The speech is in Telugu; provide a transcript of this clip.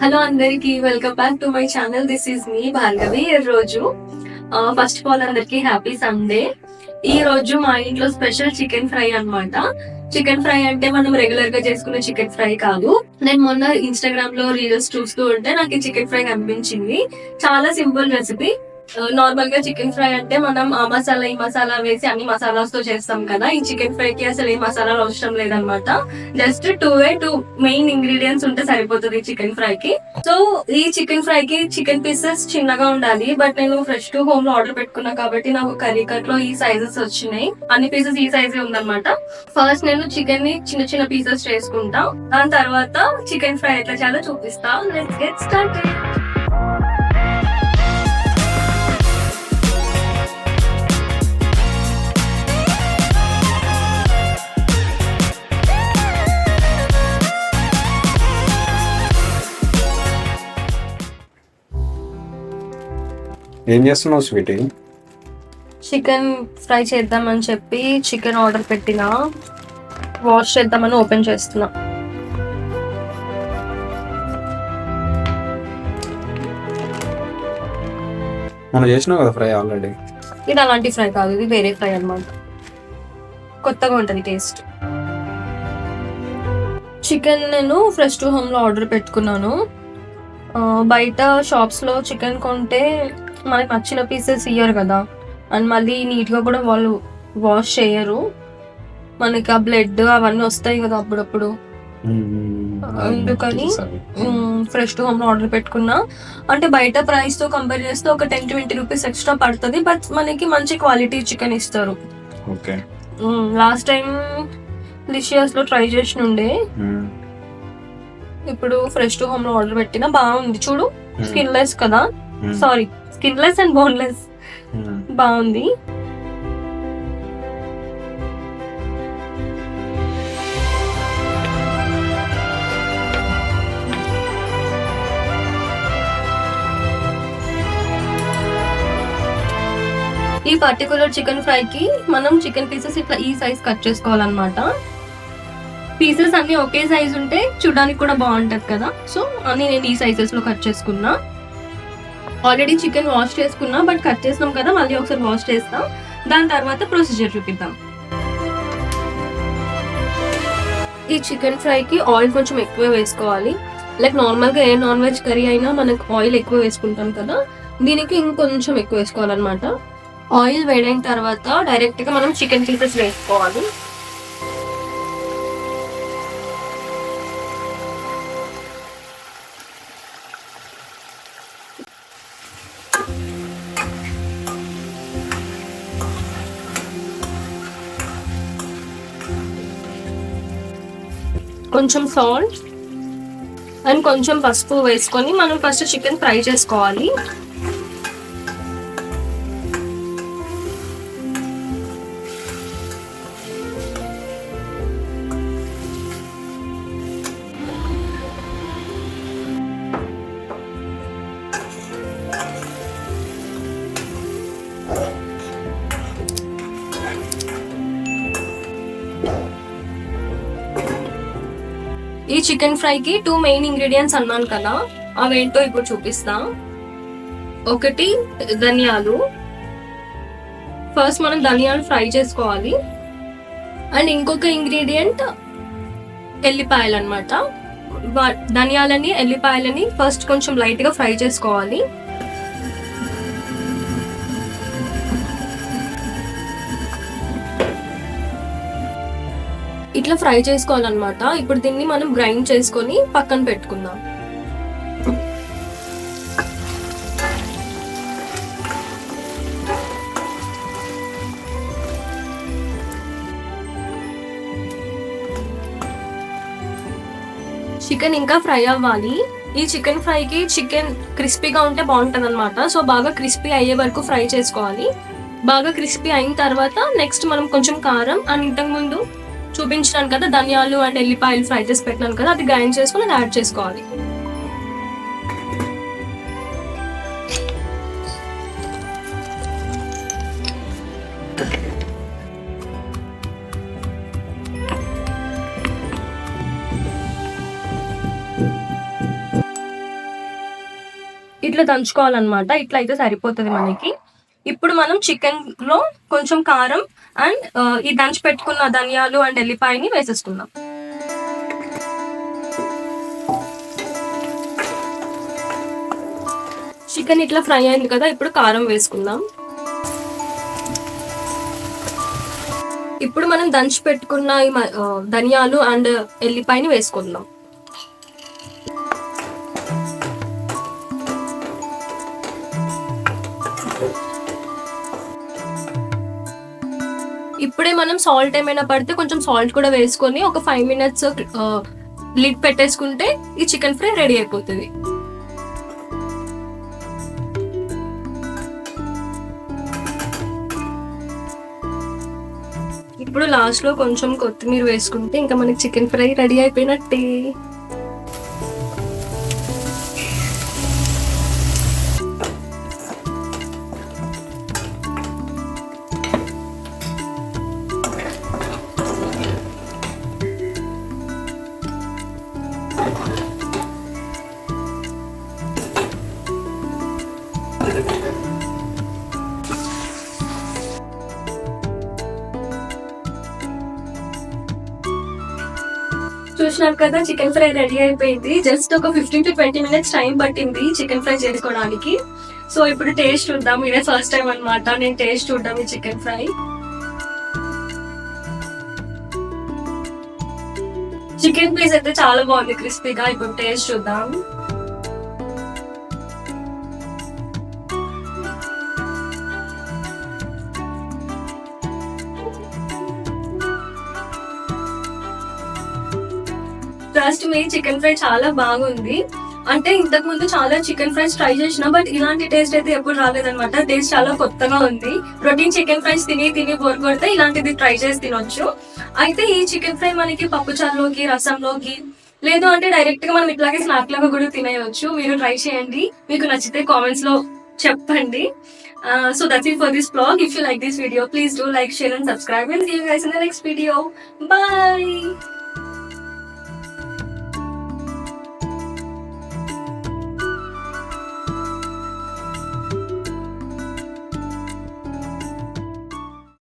హలో అందరికి welcome back to my channel this is me Bhargavi ఈ రోజు ఫస్ట్ ఆఫ్ ఆల్ అందరికి హ్యాపీ సండే ఈ రోజు మా ఇంట్లో స్పెషల్ చికెన్ ఫ్రై అన్నమాట. చికెన్ ఫ్రై అంటే మనం రెగ్యులర్గా చేసుకునే చికెన్ ఫ్రై కాదు. నేను మొన్న ఇన్స్టాగ్రామ్లో రీల్స్ చూస్తూ ఉంటే నాకు ఈ చికెన్ ఫ్రై కనిపించింది. చాలా సింపుల్ రెసిపీ నార్మల్గా చికెన్ ఫ్రై అంటే మనం ఆ మసాలా ఈ మసాలా వేసి అన్ని మసాలాస్తో చేస్తాం కదా. ఈ చికెన్ ఫ్రై కి అసలు ఏ మసాలాలు అవసరం లేదనమాట just two way two main ingredients ఉంటే సరిపోతుంది చికెన్ ఫ్రై కి. సో ఈ చికెన్ ఫ్రై కి చికెన్ పీసెస్ చిన్నగా ఉండాలి. బట్ నేను ఫ్రెష్ టు హోమ్లో ఆర్డర్ పెట్టుకున్నా కాబట్టి నాకు కర్రీ కట్లో ఈ సైజెస్ వచ్చినాయి. అన్ని పీసెస్ ఈ సైజే ఉందన్నమాట. ఫస్ట్ నేను చికెన్ని చిన్న చిన్న పీసెస్ చేసుకుంటా. దాని తర్వాత చికెన్ ఫ్రై ఎట్లా చేయాలో చూపిస్తా. లెట్స్ గెట్ స్టార్ట్ ఏం చేస్తున్నావు స్వీటీ? చికెన్ ఫ్రై చేద్దామని చెప్పి చికెన్ ఆర్డర్ పెట్టిన వాష్ చేద్దామని ఓపెన్ చేస్తున్నా. మనం చేసినావు కదా ఫ్రై ఆల్రెడీ? ఇది అలాంటి ఫ్రై కాదు ఇది వేరే ఫ్రై అన్నమాట. కొత్తగా ఉంటుంది టేస్ట్. చికెన్ నేను ఫ్రెష్ టు హోమ్లో ఆర్డర్ పెట్టుకున్నాను. బయట షాప్స్లో చికెన్ కొంటే మనకి నచ్చిన పీసెస్ ఇయ్యరు కదా. అండ్ మళ్ళీ నీట్గా కూడా వాళ్ళు వాష్ చేయరు. మనకి ఆ బ్లడ్ అవన్నీ వస్తాయి కదా అప్పుడప్పుడు. అందుకని ఫ్రెష్ టు హోమ్ ఆర్డర్ పెట్టుకున్నా. అంటే బయట ప్రైస్తో కంపేర్ చేస్తే ఒక టెన్ ట్వంటీ రూపీస్ ఎక్స్ట్రా పడుతుంది. బట్ మనకి మంచి క్వాలిటీ చికెన్ ఇస్తారు. ఓకే. లాస్ట్ టైం లిషియస్లో ట్రై చేసిన ఉండే ఇప్పుడు ఫ్రెష్ టు హోమ్లో ఆర్డర్ పెట్టిన బాగుంది. చూడు స్కిన్ లెస్ కదా. Sorry skinless and boneless. బాగుంది. ఈ పర్టికులర్ చికెన్ ఫ్రై కి మనం చికెన్ పీసెస్ ఇట్లా ఈ సైజ్ కట్ చేసుకోవాలన్నమాట. పీసెస్ అన్ని ఒకే సైజ్ ఉంటే చూడడానికి కూడా బాగుంటది కదా. సో అన్ని నేను ఈ సైజెస్లో కట్ చేసుకున్నా. ఆల్రెడీ చికెన్ వాష్ చేసుకున్నా బట్ కట్ చేసినాం కదా మళ్ళీ ఒకసారి వాష్ చేస్తాం. దాని తర్వాత ప్రొసీజర్ చూపిద్దాం. ఈ చికెన్ ఫ్రైకి ఆయిల్ కొంచెం ఎక్కువ వేసుకోవాలి. లైక్ నార్మల్గా ఏ నాన్ వెజ్ కర్రీ అయినా మనకు ఆయిల్ ఎక్కువ వేసుకుంటాం కదా దీనికి ఇంకొంచెం ఎక్కువ వేసుకోవాలన్నమాట. ఆయిల్ వేడైన తర్వాత డైరెక్ట్గా మనం చికెన్ పీసెస్ వేసుకోవాలి. కొంచెం సాల్ట్ అండ్ కొంచెం పసుపు వేసుకొని మనం ఫస్ట్ చికెన్ ఫ్రై చేసుకోవాలి. ఈ చికెన్ ఫ్రైకి టూ మెయిన్ ఇంగ్రీడియంట్స్ అన్నాను కదా అవేంటో ఇప్పుడు చూపిస్తా. ఒకటి ధనియాలు. ఫస్ట్ మనం ధనియాలు ఫ్రై చేసుకోవాలి. అండ్ ఇంకొక ఇంగ్రీడియంట్ ఎల్లిపాయలు అనమాట ధనియాలని ఎల్లిపాయలని ఫస్ట్ కొంచెం లైట్గా ఫ్రై చేసుకోవాలి. ఇట్లా ఫ్రై చేసుకోవాలన్నమాట. ఇప్పుడు దీన్ని మనం గ్రైండ్ చేసుకొని పక్కన పెట్టుకుందాం. చికెన్ ఇంకా ఫ్రై అవ్వాలి. ఈ చికెన్ ఫ్రైకి చికెన్ క్రిస్పీగా ఉంటే బాగుంటుంది అనమాట సో బాగా క్రిస్పీ అయ్యే వరకు ఫ్రై చేసుకోవాలి. బాగా క్రిస్పీ అయిన తర్వాత నెక్స్ట్ మనం కొంచెం కారం అండ్ ఇంతకు ముందు చూపించినాను కదా ధనియాలు అండ్ ఎల్లిపాయలు ఫ్రై చేసి పెట్టినాను కదా అది గ్రైండ్ చేసుకుని యాడ్ చేసుకోవాలి. ఇట్లా దంచుకోవాలన్నమాట. ఇట్లా అయితే సరిపోతుంది మనకి. ఇప్పుడు మనం చికెన్లో కొంచెం కారం అండ్ uh, ఈ దంచి పెట్టుకున్న ధనియాలు అండ్ ఎల్లిపాయని వేసేసుకుందాం. చికెన్ ఇట్లా ఫ్రై అయింది కదా ఇప్పుడు కారం వేసుకుందాం. ఇప్పుడు మనం దంచి పెట్టుకున్న ఈ uh, ధనియాలు అండ్ ఎల్లిపాయని వేసుకుందాం. ఇప్పుడే మనం సాల్ట్ ఏమైనా పడితే కొంచెం సాల్ట్ కూడా వేసుకొని ఒక ఫైవ్ మినిట్స్ లిడ్ పెట్టేసుకుంటే ఈ చికెన్ ఫ్రై రెడీ అయిపోతుంది. ఇప్పుడు లాస్ట్లో కొంచెం కొత్తిమీర వేసుకుంటే ఇంకా మనకి చికెన్ ఫ్రై రెడీ అయిపోయినట్టే. చూసినారు కదా చికెన్ ఫ్రై రెడీ అయిపోయింది. జస్ట్ ఒక fifteen to twenty minutes time పట్టింది చికెన్ ఫ్రై చేసుకోవడానికి. సో ఇప్పుడు టేస్ట్ చూద్దాం. ఇదే ఫస్ట్ టైం అనమాట నేను టేస్ట్ చూద్దాం ఈ చికెన్ ఫ్రై. చికెన్ పీస్ అయితే చాలా బాగుంది క్రిస్పీగా. ఇప్పుడు టేస్ట్ చూద్దాం. ట్రస్ట్ మీ చికెన్ ఫ్రై చాలా బాగుంది. అంటే ఇంతకు ముందు చాలా చికెన్ ఫ్రైస్ ట్రై చేసిన బట్ ఇలాంటి టేస్ట్ అయితే ఎప్పుడు రాలేదనమాట టేస్ట్ చాలా కొత్తగా ఉంది. ప్రోటీన్ చికెన్ ఫ్రైస్ తిని తిని బోర్ కొడితే ఇలాంటిది ట్రై చేసి తినొచ్చు. అయితే ఈ చికెన్ ఫ్రై మనకి పప్పుచారులోకి రసంలోకి లేదు అంటే డైరెక్ట్గా మనం ఇట్లాగే స్నాక్ లాగా కూడా తినేయవచ్చు మీరు ట్రై చేయండి. మీకు నచ్చితే కామెంట్స్లో చెప్పండి. So that's it for this blog if you like this video please do like share and subscribe and next video bye